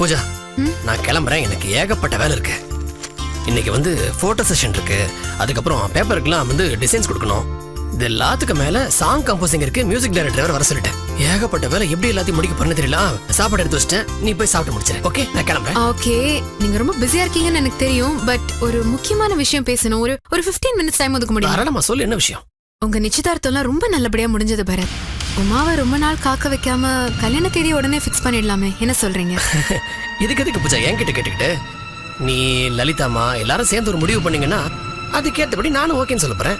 பூஜா? நான் கிளம்புறேன். எனக்கு ஏகப்பட்ட வேலை இருக்கு. இன்னைக்கு வந்து போட்டோ செஷன் இருக்கு. அதுக்கப்புறம் பேப்பருக்குலாம் வந்து டிசைன்ஸ் கொடுக்கணும். இது எல்லாத்துக்கும் மேல சாங் கம்போசிங் இருக்கு. மியூசிக் டைரக்டர் வர சொல்லிட்டேன். ஏகப்பட்ட வேலை. எப்படி எல்லாத்தையும் முடிக்க போறேன்னு தெரியல. சாப்பாடு எடுத்து வச்சிட்டேன். நீ போய் சாப்பிட்டு முடிச்சிரு. ஓகே நான் கிளம்புறேன். ஓகே நீங்க ரொம்ப பிஸியா இருக்கீங்கன்னு எனக்கு தெரியும். பட் ஒரு முக்கியமான விஷயம் பேசணும். ஒரு ஒரு 15 மினிட்ஸ் டைம் ஒதுக்க முடியும்? தாராளமா சொல்லு என்ன விஷயம்? உங்க நிச்சயதார்த்தம்லாம் ரொம்ப நல்லபடியா முடிஞ்சது பரத் உமாவை ரொம்ப நாள் காக்க வைக்காம கல்யாண தேதி உடனே ஃபிக்ஸ் பண்ணிடலாமே. என்ன சொல்றீங்க? இதுக்கு எதுக்கு பூஜா? என்கிட்ட கேட்டுக்கிட்டு. நீ லலிதாமா எல்லாரும் சேர்ந்து ஒரு முடிவு பண்ணீங்கன்னா அதுக்கேற்றபடி நானும் ஓகேன்னு சொல்ல போறேன்.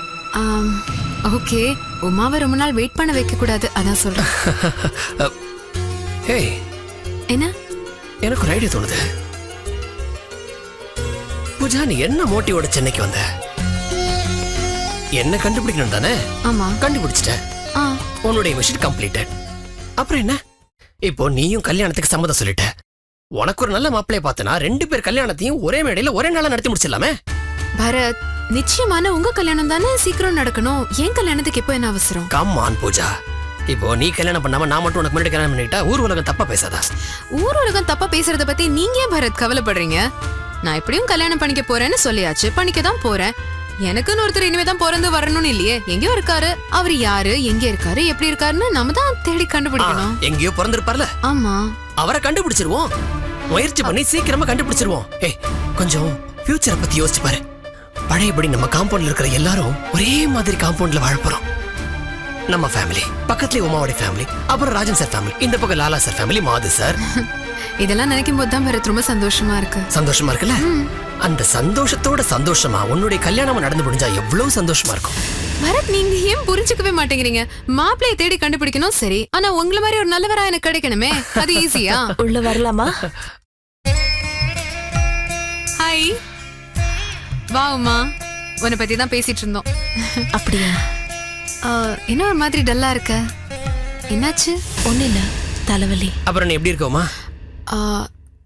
ஓகே. உமாவை ரொம்ப நாள் வெயிட் பண்ண வைக்க கூடாது அதான் சொல்றேன். ஹேய் என்ன? எனக்கு ஒரு ஐடியா தோணுது. பூஜா நீ என்ன மோட்டிவோட சென்னைக்கு வந்த? என்ன கண்டுபிடிக்கணும் தானே? ஆமா. கண்டுபிடிச்சிட்ட. ஆ உன்னுடைய மிஷன் கம்ப்ளீட்டட் அப்புறம் என்ன? இப்போ நீயும் கல்யாணத்துக்கு சம்மதம் சொல்லிட்ட. உனக்கு ஒரு நல்ல மாப்பிளைய பார்த்தனா ரெண்டு பேர் கல்யாணத்தையும் ஒரே மேடையில ஒரே நாளா நடத்தி முடிச்சிடலாமே? பரத் நிச்சயமான உங்க கல்யாணம் தானே சீக்கிரம் நடக்கணும். ஏன் கல்யாணத்துக்கு எப்போ என்ன அவசரம்? Come on Pooja. இப்போ நீ கல்யாணம் பண்ணாம நான் மட்டும் உனக்கு முன்னாடி கல்யாணம் பண்ணிட்டா ஊர் உலகம் தப்பா பேசாதா? ஊர் உலகம் தப்பா பேசுறத பத்தி நீங்க பரத் கவலைப்படுறீங்க? நான் எப்படியும் கல்யாணம் பண்ணிக்க போறேன்னு சொல்லியாச்சு. பண்ணிக்க தான் போறேன். எனக்குன்னு ஒருத்தர் இனிமே தான் பிறந்து வரணும்னு இல்லையே. எங்கேயோ இருக்காரு. அவர் யாரு? எங்க இருக்காரு? எப்படி இருக்காருன்னு நம்ம தான் தேடி கண்டுபிடிக்கணும். எங்கேயோ பிறந்திருப்பார்ல. ஆமா. அவரை கண்டுபிடிச்சிருவோம். முயற்சி பண்ணி சீக்கிரமா கண்டுபிடிச்சிருவோம். ஏய் கொஞ்சம் ஃபியூச்சரை பத்தி யோசிச்சு பாரு. பழையபடி நம்ம காம்பவுண்ட்ல இருக்கிற எல்லாரும் ஒரே மாதிரி காம்பவுண்ட்ல வாழ போறோம். நம்ம ஃபேமிலி பக்கத்துலயே உமாவோட ஃபேமிலி அப்புறம் ராஜன் சார் ஃபேமிலி இந்த பக்கம் Lala sir family Madhu sir இதெல்லாம் நினைக்கும் போது தான் ரொம்ப சந்தோஷமா இருக்கு. சந்தோஷமா இருக்குல்ல? அந்த சந்தோஷத்தோட சந்தோஷமா உன்னுடைய கல்யாணம் நடந்து முடிஞ்சா எவ்வளவு சந்தோஷமா இருக்கும்? பரத் நீங்க ஏன் புரிஞ்சுக்கவே மாட்டேங்கிறீங்க? மாப்பிளைய தேடி கண்டுபிடிக்கணும் சரி. ஆனா உங்களை மாதிரி ஒரு நல்லவரா எனக்கு கிடைக்கணுமே. அது ஈஸியா உள்ள வரலாமா? ஹாய் வா உமா. உன்னை பத்தி தான் பேசிட்டு இருந்தோம். அப்படியா? ஆ, என்ன ஒரு மாதிரி டல்லா இருக்க? என்னாச்சு? ஒண்ணு இல்ல. தலைவலி. அப்புறம் நீ எப்படி இருக்கோமா ஆ,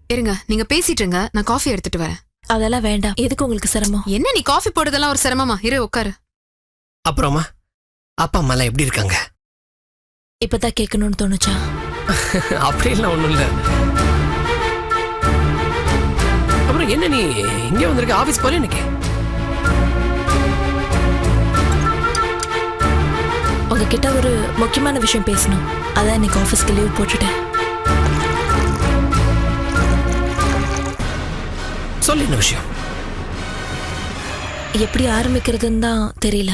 இருங்க. நீங்க பேசிட்டு இருங்க. நான் காஃபி எடுத்துட்டு வரேன். அதெல்லாம் வேண்டாம். எதுக்கு உங்களுக்கு சிரமம்? என்ன நீ காஃபி போடுறதெல்லாம் ஒரு சிரமமா? இரு உட்காரு. அப்புறமா அப்பா அம்மா எல்லாம் எப்படி இருக்காங்க? இப்பதான் கேட்கணும்னு தோணுச்சா? அப்படிலாம் ஒண்ணும் இல்ல. அப்புறம் என்ன நீ இங்க வந்திருக்க? ஆபீஸ் போல இன்னைக்கு? உங்ககிட்ட ஒரு முக்கியமான விஷயம் பேசணும். அதான் இன்னைக்கு ஆஃபீஸ்க்கு லீவ் போட்டுட்டேன். சொல்லு என்ன விஷயம் எப்படி ஆரம்பிக்கிறதுன்னு தான் தெரியல.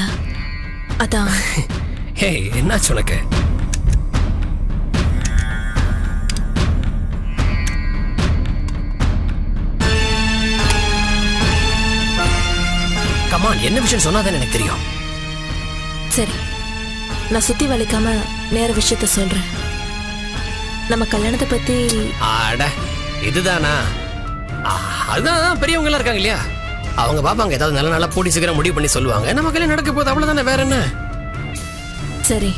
அதான். ஹே என்னாச்சு உனக்கு? கமான் என்ன விஷயம் சொன்னாதான் எனக்கு தெரியும். சரி நான் சுத்தி வளைக்காம நேர விஷயத்த சொல்றேன். நம்ம கல்யாணத்தை பத்தி ஆட இதுதானா? அதுதான் பெரியவங்க எல்லாம் இருக்காங்க இல்லையா? அவங்க பாப்பாங்க ஏதாவது நல்ல நல்லா போட்டி சீக்கிரம் முடிவு பண்ணி சொல்லுவாங்க. நம்ம கல்யாணம் நடக்க போகுது அவ்வளவுதானே வேற என்ன? சரி.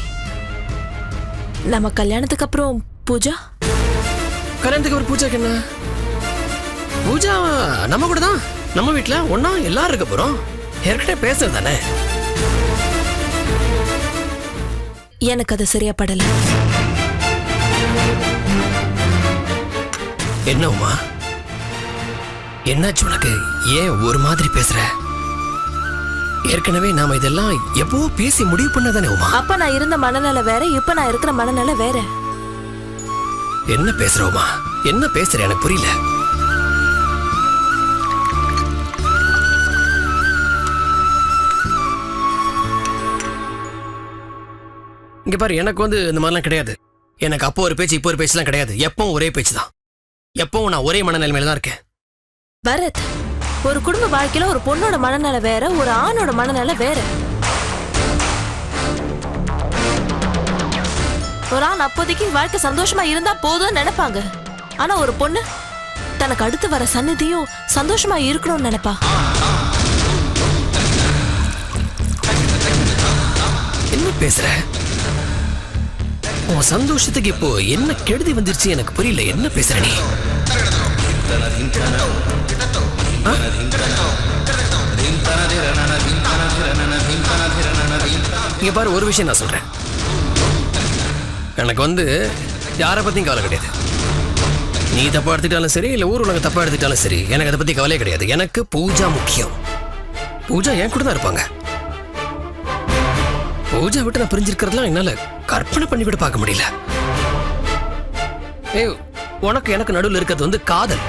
நம்ம கல்யாணத்துக்கு அப்புறம் பூஜா? கல்யாணத்துக்கு ஒரு பூஜாக்கு என்ன? பூஜா நம்ம கூட தான். நம்ம வீட்ல ஒண்ணா எல்லாரும் இருக்க போறோம். ஏற்கனவே பேசுறது தானே? எனக்கு அது சரியா படல. என்ன உமா? என்னாச்சு உனக்கு? ஏன் ஒரு மாதிரி பேசுற? ஏற்கனவே நாம இதெல்லாம் எப்போ பேசி முடிவு பண்ணதானே உமா? அப்ப நான் இருந்த மனநிலை வேற இப்ப நான் இருக்கிற மனநிலை வேற. என்ன பேசுற உமா? என்ன பேசுற? எனக்கு புரியல. இங்க பாரு எனக்கு வந்து இந்த மாதிரிலாம் கிடையாது. எனக்கு அப்போ ஒரு பேச்சு இப்போ ஒரு பேச்சுலாம் கிடையாது. எப்பவும் ஒரே பேச்சு தான் எப்பவும் நான் ஒரே மனநிலைமையில தான் இருக்கேன். பரத் ஒரு குடும்ப வாழ்க்கையில ஒரு பொண்ணோட மனநிலை வேற ஒரு ஆணோட மனநிலை வேற. ஒரு ஆண் அப்போதைக்கு வாழ்க்கை சந்தோஷமா இருந்தா போதும்னு நினைப்பாங்க. ஆனா ஒரு பொண்ணு தனக்கு அடுத்து வர சந்நிதியும் சந்தோஷமா இருக்கணும்னு நினைப்பா. என்ன பேசுற? உன் சந்தோஷத்துக்கு இப்போ என்ன கெடுதி வந்துருச்சு எனக்கு புரியல. என்ன பேசுற நீ? இங்க பாரு ஒரு விஷயம் நான் சொல்றேன். எனக்கு வந்து யாரை பத்தியும் கவலை கிடையாது. நீ தப்பா எடுத்துக்கிட்டாலும் சரி இல்ல ஊர் உலக தப்பா எடுத்துக்கிட்டாலும் சரி எனக்கு அதை பத்தி கவலையே கிடையாது. எனக்கு பூஜா முக்கியம். பூஜா என் கூட தான் இருப்பாங்க. பூஜா விட்டு நான் பிரிஞ்சிருக்கிறதுலாம் என்னால கற்பனை பண்ணி கூட பார்க்க முடியல. ஏய் உனக்கு எனக்கு நடுவில் இருக்கிறது வந்து காதல்.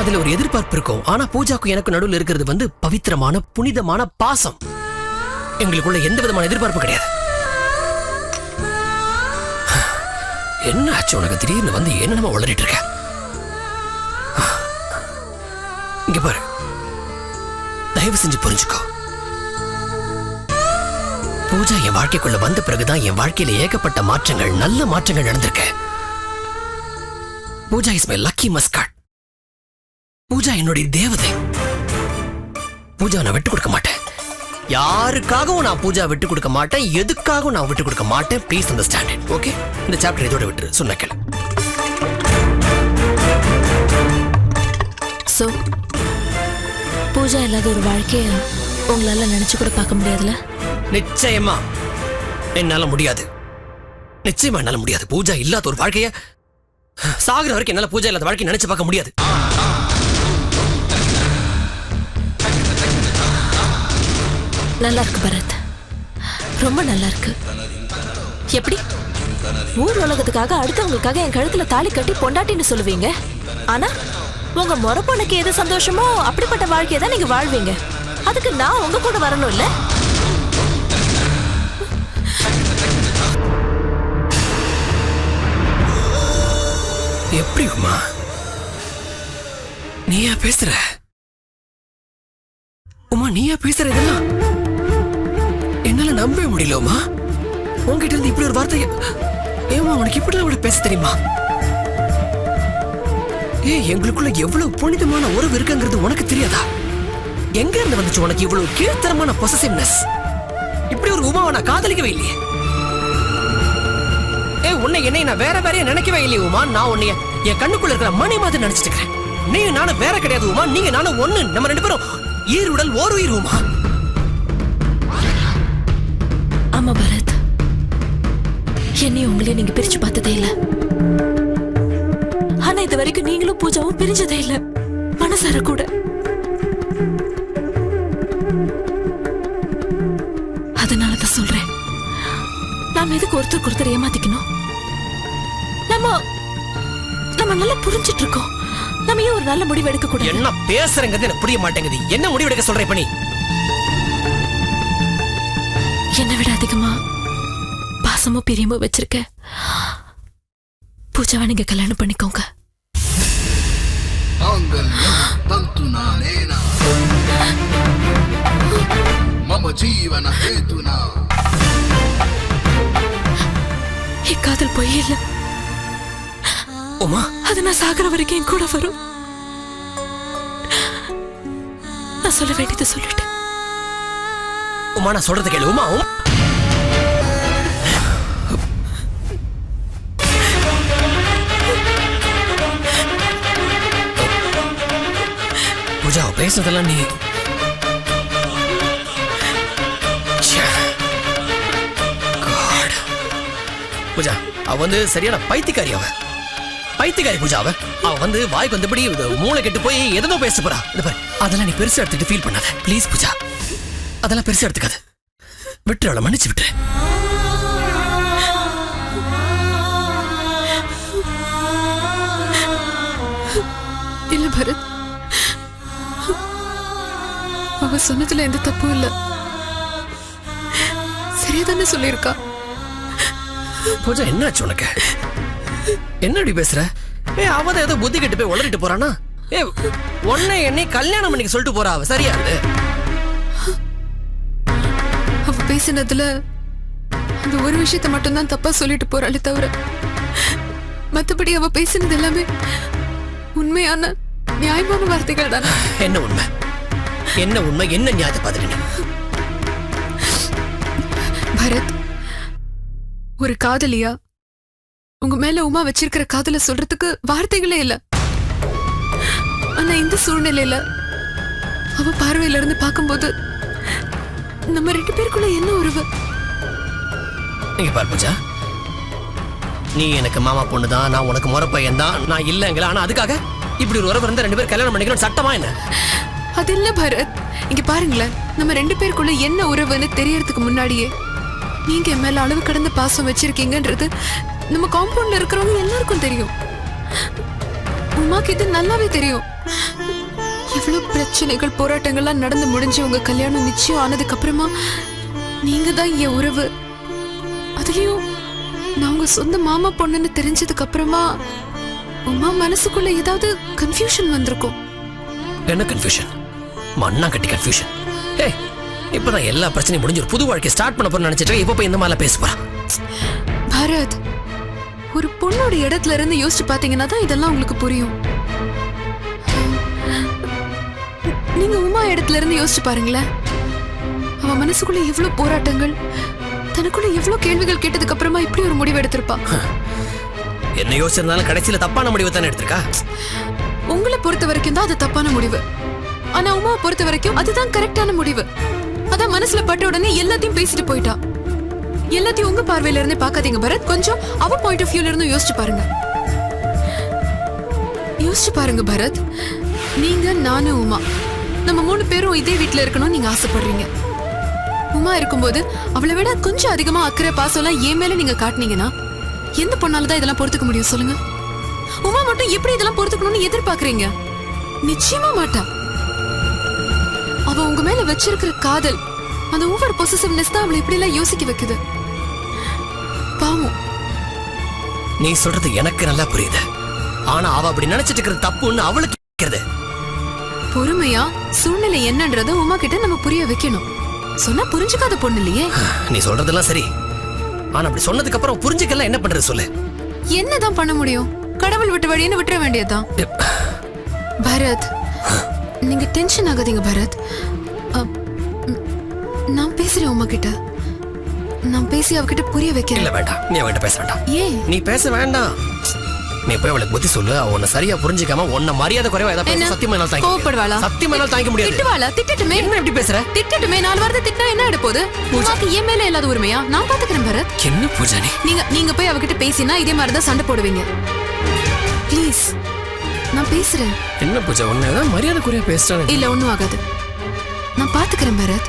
அதுல ஒரு எதிர்பார்ப்பு இருக்கும். ஆனா பூஜாக்கு எனக்கு நடுவில் இருக்கிறது வந்து பவித்திரமான புனிதமான பாசம். எங்களுக்குள்ள எந்த விதமான எதிர்பார்ப்பு கிடையாது. என்ன ஆச்சு உனக்கு? திடீர்னு வந்து என்னென்னமோ வளரிட்டு இருக்க. இங்க பாரு. தயவு செஞ்சு புரிஞ்சுக்கோ. பூஜா என் வாழ்க்கைக்குள்ள வந்த பிறகுதான் என் வாழ்க்கையில ஏகப்பட்ட மாற்றங்கள் நல்ல மாற்றங்கள் நடந்திருக்கு. Pooja is my lucky mascot Pooja என்னுடைய தேவதை. பூஜா நான் விட்டு கொடுக்க மாட்டேன். யாருக்காகவும் நான் பூஜா விட்டு கொடுக்க மாட்டேன். எதுக்காகவும் நான் விட்டு கொடுக்க மாட்டேன். ப்ளீஸ் அண்டர்ஸ்டாண்ட் ஓகே இந்த சாப்டர் இதோட விட்டுரு. சொன்ன கேளு. சோ பூஜா இல்லாத ஒரு வாழ்க்கைய உங்களால நினைச்சு கூட பார்க்க முடியாதுல? நிச்சயமா. என்னால முடியாது. நிச்சயமா என்னால முடியாது. பூஜா இல்லாத ஒரு வாழ்க்கைய சாகுற வரைக்கும் என்னால பூஜா இல்லாத வாழ்க்கை நினைச்சு பார்க்க முடியாது. நல்லா இருக்கு பரத். ரொம்ப நல்லா இருக்கு எப்படி? ஊர் உலகத்துக்காக அடுத்தவங்களுக்காக என் கழுத்துல தாலி கட்டி பொண்டாட்டின்னு சொல்லுவீங்க. ஆனா உங்க முறப்பொண்ணுக்கு எது சந்தோஷமோ அப்படிப்பட்ட வாழ்க்கையை தான் நீங்க வாழ்வீங்க. அதுக்கு நான் உங்க கூட வரணும் இல்ல? எப்படி உமா? நீயா பேசுற? உமா நீயா பேசுற இதெல்லாம்? என்னால நம்பவே முடியலமா உன்கிட்ட இருந்து இப்படி ஒரு வார்த்தை ஏமா உனக்கு இப்படி அவளை பேச தெரியுமா? ஏ எங்களுக்குள்ள எவ்வளவு புனிதமான உறவு இருக்குங்கிறது உனக்கு தெரியாதா? எங்க இருந்து வந்துச்சு உனக்கு இவ்வளவு கீழ்த்தரமான பொசசிவ்னஸ் இப்படி ஒரு உமாவை நான் காதலிக்கவே இல்லையே. ஏய் உன்னை என்னை நான் வேற வேறையா நினைக்கவே இல்லையே உமா. நான் உன்னைய என் கண்ணுக்குள்ள இருக்கிற மணி மாதிரி நினைச்சிட்டு இருக்கிறேன். நீங்க நானும் வேற கிடையாது உமா. நீங்க நானும் ஒண்ணு. நம்ம ரெண்டு பேரும் ஈருடல் ஓர் உயிர் உமா. ஆமா பரத். என்னையும் உங்களையும் நீங்க பிரிச்சு பார்த்ததே இல்ல. ஆனா இது வரைக்கும் நீங்களும் பூஜாவும் பிரிஞ்சதே இல்ல. மனசார கூட. அதனாலதான் சொல்றேன். நாம எதுக்கு ஒருத்தருக்கு ஒருத்தர் ஏமாத்திக்கணும்? நம்ம நம்ம நல்லா புரிஞ்சிட்டு இருக்கோம். நம்ம ஏன் ஒரு நல்ல முடிவு எடுக்க கூடாது என்ன பேசுறங்கிறது எனக்கு புரிய மாட்டேங்குது. என்ன முடிவெடுக்க சொல்ற இப்ப நீ? என்ன விட அதிகமா பாசமோ பிரியமோ வச்சிருக்க. பூஜாவை நீங்க கல்யாணம் பண்ணிக்கோங்க. காதல் பொய் இல்ல. அது நான் சாகிற வரைக்கும் கூட வரும். நான் சொல்ல வேண்டியது சொல்லிட்டேன். உமா நான் சொல்றது கேளு உமா பூஜா அவ பேசுனதெல்லாம் நீ பூஜா அவ வந்து சரியான பைத்தியக்காரி அவ. பைத்தியக்காரி பூஜா அவ. அவ வந்து வாய்க்கு வந்தபடி மூளை கெட்டு போய் எதனோ பேச போறா. அதெல்லாம் நீ பெருசா எடுத்துட்டு ஃபீல் பண்ணாத. ப்ளீஸ் பூஜா. அதெல்லாம் பெருசா எடுத்துக்காத. அவளை மன்னிச்சு விட்டுரு. இல்ல பரத். அவ சொன்னதுல எந்த தப்பும் இல்ல. சரியாதானே சொல்லியிருக்கா. பூஜா என்னாச்சு உனக்கு? என்னடி பேசுற? ஏ அவ தான் ஏதோ புத்தி கெட்டு போய் உளறிட்டு போறானா? ஏ உன்னை என்னை கல்யாணம் பண்ணிக்க சொல்லிட்டு போறா அவ. சரியா? அவ பேசினதுல அந்த ஒரு விஷயத்த மட்டும்தான் தப்பா சொல்லிட்டு போறாளே தவிர மத்தபடி அவ பேசினது எல்லாமே உண்மையான நியாயமான வார்த்தைகள் தானே. என்ன உண்மை? என்ன உண்மை? என்ன நியாயத்தை பார்த்துட்டு பரத் ஒரு காதலியா? உங்க மேல உமா வச்சிருக்கிற காதல சொல்றதுக்கு வார்த்தைகளே இல்ல. ஆனா இந்த சூழ்நிலையில அவ பார்வையில இருந்து பார்க்கும்போது நம்ம ரெண்டு பேருக்குள்ள என்ன உறவு? நீங்க பார் பூஜா. நீ எனக்கு மாமா பொண்ணு தான் நான் உனக்கு முறை பையன் தான் நான் இல்லைங்களா? ஆனா அதுக்காக இப்படி ஒரு உறவு இருந்தா ரெண்டு பேரும் கல்யாணம் பண்ணிக்கணும் சட்டமா என்ன? அது இல்ல பரத். இங்க பாருங்களேன் நம்ம ரெண்டு பேருக்குள்ள என்ன உறவுன்னு தெரியறதுக்கு முன்னாடியே. நீங்க என் மேல அளவு கடந்த பாசம் வச்சிருக்கீங்கன்றது நம்ம காம்பவுண்ட்ல இருக்கிறவங்க எல்லாருக்கும் தெரியும். உமாக்கு இது நல்லாவே தெரியும். இவ்வளவு பிரச்சனைகள் போராட்டங்கள்லாம் நடந்து முடிஞ்சு உங்க கல்யாணம் நிச்சயம் ஆனதுக்கு அப்புறமா நீங்க தான் என் உறவு. அதுலயும் நான் உங்க சொந்த மாமா பொண்ணுன்னு தெரிஞ்சதுக்கு அப்புறமா உமா மனசுக்குள்ள ஏதாவது கன்ஃபியூஷன் வந்திருக்கும். என்ன கன்ஃபியூஷன் மண்ணா கட்டி கன்ஃபியூஷன் ஏ இப்பதான் எல்லா பிரச்சனையும் முடிஞ்சு ஒரு புது வாழ்க்கை ஸ்டார்ட் பண்ண போறேன்னு நினைச்சிட்டு. இப்ப போய் இந்த மாதிரிலாம் பேச போறா? பாரத் ஒரு பொண்ணோட இடத்துல இருந்து யோசிச்சு பாத்தீங்கன்னா தான் இதெல்லாம் உங்களுக்கு புரியும். நீங்க உமா இடத்துல இருந்து யோசிச்சு பாருங்களேன். அவ மனசுக்குள்ள எவ்வளவு போராட்டங்கள் தனக்குள்ள எவ்வளவு கேள்விகள் கேட்டதுக்கு அப்புறமா இப்படி ஒரு முடிவு எடுத்திருப்பா. என்ன யோசிச்சிருந்தாலும் கடைசியில தப்பான முடிவு தானே எடுத்திருக்கா? உங்களை பொறுத்த வரைக்கும் தான் அது தப்பான முடிவு. ஆனா உமாவை பொறுத்த வரைக்கும் அதுதான் கரெக்டான முடிவு. அதான் மனசுல பட்ட உடனே எல்லாத்தையும் பேசிட்டு போயிட்டா. எல்லாத்தையும் உங்க பார்வையில இருந்தே பார்க்காதீங்க பரத். கொஞ்சம் அவ பாயிண்ட் ஆஃப் வியூல இருந்து யோசிச்சு பாருங்க. யோசிச்சு பாருங்க பரத். நீங்க நானு உமா. நம்ம மூணு பேரும் இதே வீட்டுல இருக்கணும்னு நீங்க ஆசைப்படுறீங்க. உமா இருக்கும்போது அவளை விட கொஞ்சம் அதிகமா அக்கறை பாசம்லாம் என் மேல நீங்க காட்டுனீங்கன்னா எந்த பொண்ணால தான் இதெல்லாம் பொறுத்துக்க முடியும் சொல்லுங்க? உமா மட்டும் எப்படி இதெல்லாம் பொறுத்துக்கணும்னு எதிர்பார்க்கறீங்க? நிச்சயமா மாட்டா. அவ உங்க மேல வச்சிருக்கிற காதல் அந்த ஓவர் பொசிசிவ்னஸ் தான் அவளை இப்படி எல்லாம் யோசிக்க வைக்குது. பாவம். நீ சொல்றது எனக்கு நல்லா புரியுது. ஆனா அவ அப்படி நினைச்சிட்டு இருக்கிறது தப்புன்னு அவளுக்கு பொறுமையா சூழ்நிலை என்னன்றத உமா கிட்ட நம்ம புரிய வைக்கணும். சொன்னா புரிஞ்சுக்காத பொண்ணு இல்லையே. நீ சொல்றதெல்லாம் சரி. ஆனா அப்படி சொன்னதுக்கு அப்புறம் புரிஞ்சுக்கலாம் என்ன பண்றது சொல்லு. என்னதான் பண்ண முடியும்? கடவுள் விட்டு வழின்னு விட்டுற வேண்டியதுதான். பரத் நீங்க டென்ஷன் ஆகாதீங்க பரத். நான் பேசுறேன் உமா கிட்ட நான் பேசி அவகிட்ட புரிய வைக்கிறேன். இல்ல வேண்டாம். நீ அவகிட்ட பேச வேண்டாம். ஏன்? நீ பேச வேண்டாம். நீ போய் அவளுக்கு புத்தி சொல்லு அவ உன்னை சரியா புரிஞ்சுக்காம உன்னை மரியாதை குறைவா ஏதாவது? பேச. சத்தியமா என்னால தாங்கிக்க கோவப்படுவாளா? சத்தியமா என்னால தாங்கிக்க முடியாது. திட்டுவாளா? திட்டட்டுமே. என்ன இப்படி பேசுற? திட்டட்டுமே. நாலு வாரத்தை திட்டா என்ன ஆயிட போகுது? உமாக்கு என் மேல இல்லாத உரிமையா? நான் பாத்துக்கிறேன் பரத் என்ன பூஜா நீ நீங்க நீங்க போய் அவகிட்ட பேசினா இதே மாதிரி தான் சண்டை போடுவீங்க. ப்ளீஸ் நான் பேசுறேன். என்ன பூஜா உன்னை ஏதாவது மரியாதை குறையா பேசிட்டானே இல்ல ஒண்ணும் ஆகாது. நான் பாத்துக்கிறேன் பரத்.